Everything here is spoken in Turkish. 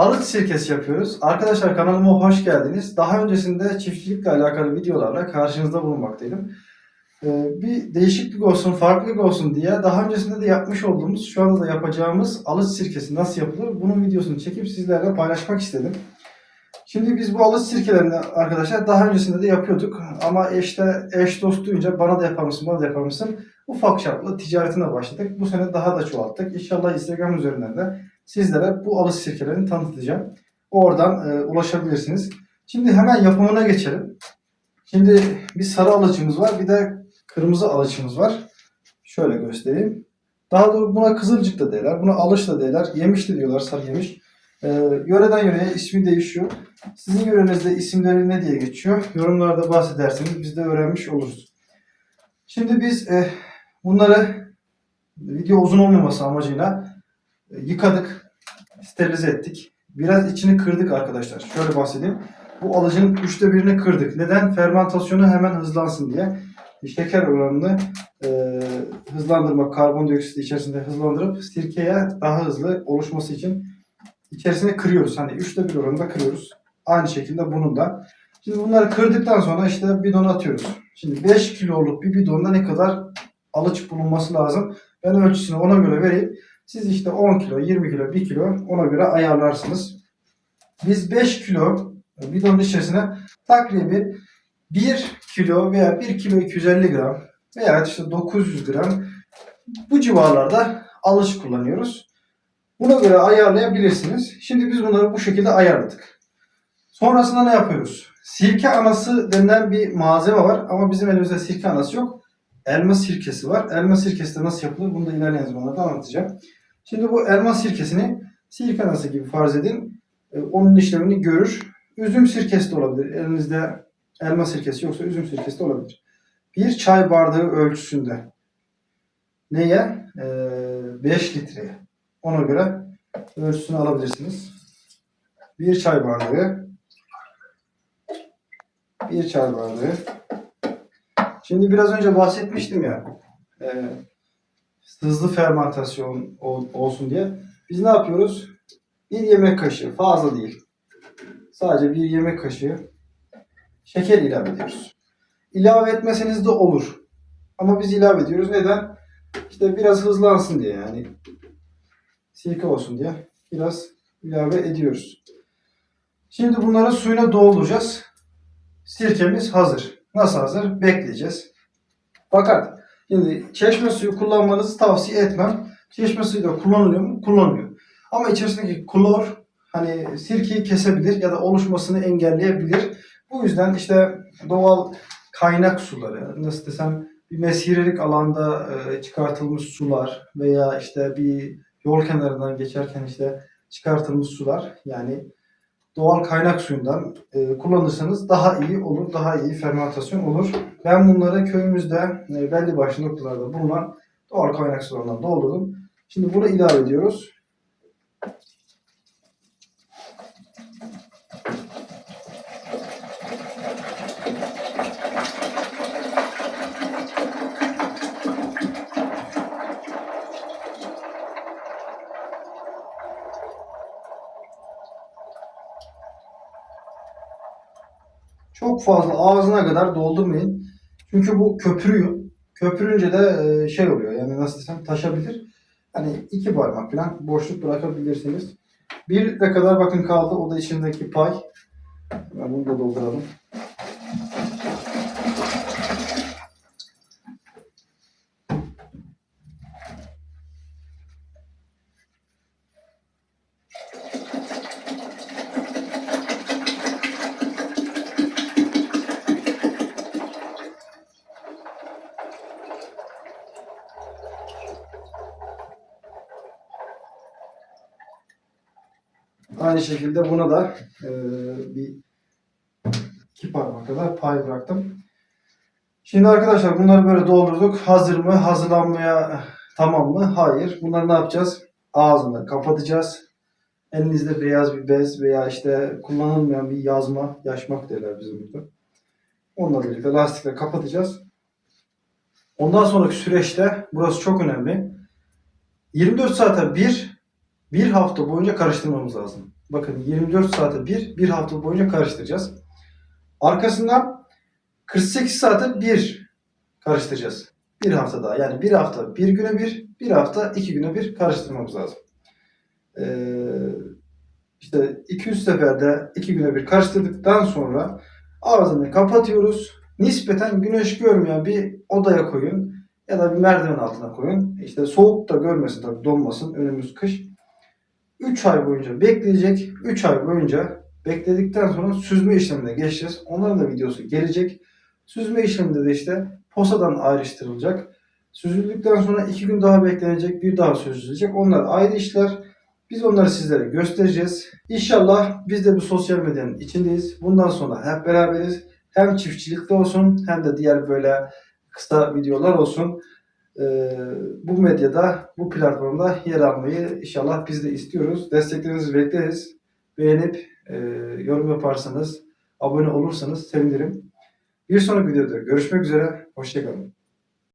Halıç sirkesi yapıyoruz. Arkadaşlar kanalıma hoş geldiniz. Daha öncesinde çiftçilikle alakalı videolarla karşınızda bulunmaktaydım. Ee, bir değişiklik olsun, farklılık olsun diye daha öncesinde de yapmış olduğumuz, şu anda da yapacağımız alıç sirkesi nasıl yapılır bunun videosunu çekip sizlerle paylaşmak istedim. Şimdi biz bu alıç sirkelerini arkadaşlar daha öncesinde de yapıyorduk. Ama işte eş dost duyunca bana da yapar mısın, bana da yapar mısın? Ufak çaplı ticaretine başladık. Bu sene daha da çoğalttık. İnşallah Instagram üzerinden de sizlere bu alış sirkelerini tanıtacağım. Oradan e, ulaşabilirsiniz. Şimdi hemen yapımına geçelim. Şimdi bir sarı alıcımız var, bir de kırmızı alıcımız var. Şöyle göstereyim. Daha doğrusu buna kızılcık da derler, buna alış da derler, yemiş de diyorlar sarı yemiş. E, yöreden yöreye ismi değişiyor. Sizin yörenizde isimleri ne diye geçiyor? Yorumlarda bahsederseniz biz de öğrenmiş oluruz. Şimdi biz e, bunları video uzun olmaması amacıyla yıkadık, sterilize ettik. Biraz içini kırdık arkadaşlar. Şöyle bahsedeyim. Bu alıcının üçte birini kırdık. Neden? Fermentasyonu hemen hızlansın diye. Şeker oranını e, hızlandırmak, karbondioksit içerisinde hızlandırıp sirkeye daha hızlı oluşması için içerisine kırıyoruz. Hani üçte bir oranında kırıyoruz. Aynı şekilde bunun da. Şimdi bunları kırdıktan sonra işte bidona atıyoruz. Şimdi 5 kiloluk bir bidonda ne kadar alıç bulunması lazım? Ben ölçüsünü ona göre vereyim. Siz işte 10 kilo, 20 kilo, 1 kilo ona göre ayarlarsınız. Biz 5 kilo bidonun içerisine takribi 1 kilo veya 1 kilo 250 gram veya işte 900 gram bu civarlarda alış kullanıyoruz. Buna göre ayarlayabilirsiniz. Şimdi biz bunları bu şekilde ayarladık. Sonrasında ne yapıyoruz? Sirke anası denilen bir malzeme var ama bizim elimizde sirke anası yok. Elma sirkesi var. Elma sirkesi de nasıl yapılır bunu da ilerleyen zamanlarda anlatacağım. Şimdi bu elma sirkesini sirke anası gibi farz edin. Ee, Onun işlemini görür. Üzüm sirkesi de olabilir. Elinizde elma sirkesi yoksa üzüm sirkesi de olabilir. Bir çay bardağı ölçüsünde. Neye? 5 litreye. Ona göre ölçüsünü alabilirsiniz. Bir çay bardağı. Bir çay bardağı. Şimdi biraz önce bahsetmiştim ya. E, hızlı fermentasyon ol- olsun diye. Biz ne yapıyoruz? Bir yemek kaşığı fazla değil. Sadece bir yemek kaşığı şeker ilave ediyoruz. İlave etmeseniz de olur. Ama biz ilave ediyoruz. Neden? İşte biraz hızlansın diye yani. Sirke olsun diye biraz ilave ediyoruz. Şimdi bunları suyuna dolduracağız. Sirkemiz hazır. Nasıl hazır? Bekleyeceğiz. Fakat şimdi çeşme suyu kullanmanızı tavsiye etmem. Çeşme suyu da kullanılıyor mu? Kullanılıyor. Ama içerisindeki klor hani sirkeyi kesebilir ya da oluşmasını engelleyebilir. Bu yüzden işte doğal kaynak suları, nasıl desem bir mesirelik alanda e, çıkartılmış sular veya işte bir yol kenarından geçerken işte çıkartılmış sular yani doğal kaynak suyundan e, kullanırsanız daha iyi olur, daha iyi fermentasyon olur. Ben bunları köyümüzde e, belli başlı noktalarda bulunan doğal kaynak sularından doldurdum. Şimdi bunu ilave ediyoruz. Çok fazla ağzına kadar doldurmayın. Çünkü bu köpürüyor. Köpürünce de e, şey oluyor yani nasıl desem taşabilir. Hani iki parmak falan boşluk bırakabilirsiniz. Bir litre kadar bakın kaldı. O da içindeki pay. Ben bunu da dolduralım. Aynı şekilde buna da e, bir iki parmak kadar pay bıraktım. Şimdi arkadaşlar bunları böyle doldurduk. Hazır mı? Hazırlanmaya tamam mı? Hayır. Bunları ne yapacağız? Ağzını kapatacağız. Elinizde beyaz bir bez veya işte kullanılmayan bir yazma, yaşmak derler bizim burada. Onunla birlikte lastikle kapatacağız. Ondan sonraki süreçte burası çok önemli. 24 saate bir bir hafta boyunca karıştırmamız lazım. bakın 24 saate bir, bir hafta boyunca karıştıracağız. Arkasından 48 saate bir karıştıracağız. Bir hafta daha. Yani bir hafta bir güne bir, bir hafta iki güne bir karıştırmamız lazım. Ee, işte 200 seferde iki güne bir karıştırdıktan sonra ağzını kapatıyoruz. Nispeten güneş görmeyen bir odaya koyun ya da bir merdiven altına koyun. İşte soğuk da görmesin tabii donmasın. Önümüz kış. 3 ay boyunca bekleyecek. 3 ay boyunca bekledikten sonra süzme işlemine geçeceğiz. Onların da videosu gelecek. Süzme işleminde de işte posadan ayrıştırılacak. Süzüldükten sonra 2 gün daha beklenecek. Bir daha süzülecek. Onlar ayrı işler. Biz onları sizlere göstereceğiz. İnşallah biz de bu sosyal medyanın içindeyiz. Bundan sonra hep beraberiz. Hem çiftçilikte olsun hem de diğer böyle kısa videolar olsun. Ee, bu medyada, bu platformda yer almayı inşallah biz de istiyoruz. Desteklerinizi bekleriz. Beğenip e, yorum yaparsanız, abone olursanız sevinirim. Bir sonraki videoda görüşmek üzere. Hoşçakalın.